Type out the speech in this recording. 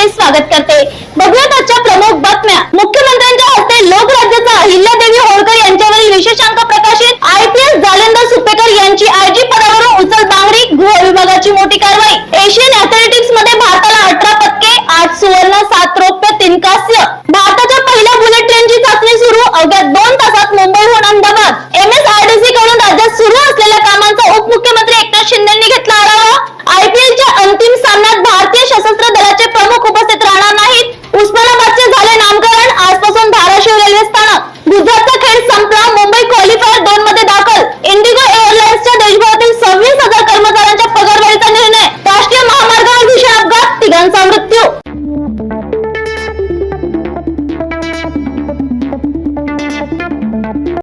तुम्हा स्वागत करते. बघूयात आजच्या प्रमुख बातम्या. मुख्यमंत्र्यांच्या हस्ते लोकराज्याचा अहिल्यादेवी होळकर यांच्यावरील विशेषांक प्रकाशित. I P S Jalindar Supekar यांची आयजी पदावरून उचल बांगडी गृह विभागाची मोठी कारवाई. एशियन अथलेटिक्समध्ये भारताला अठरा पदके आठ सुवर्ण सात रौप्य तीन कांस्य. भारताच्या पहिल्या बुलेट ट्रेनची चाचणी सुरू. अवघ्या दोन तासात मुंबईहून Ahmedabad. M S R D C कडून राज्यात सुरू असलेल्या कामांचा उपमुख्यमंत्री